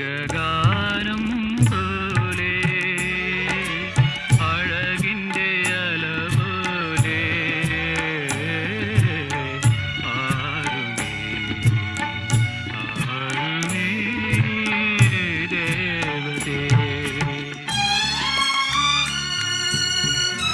ഗാനം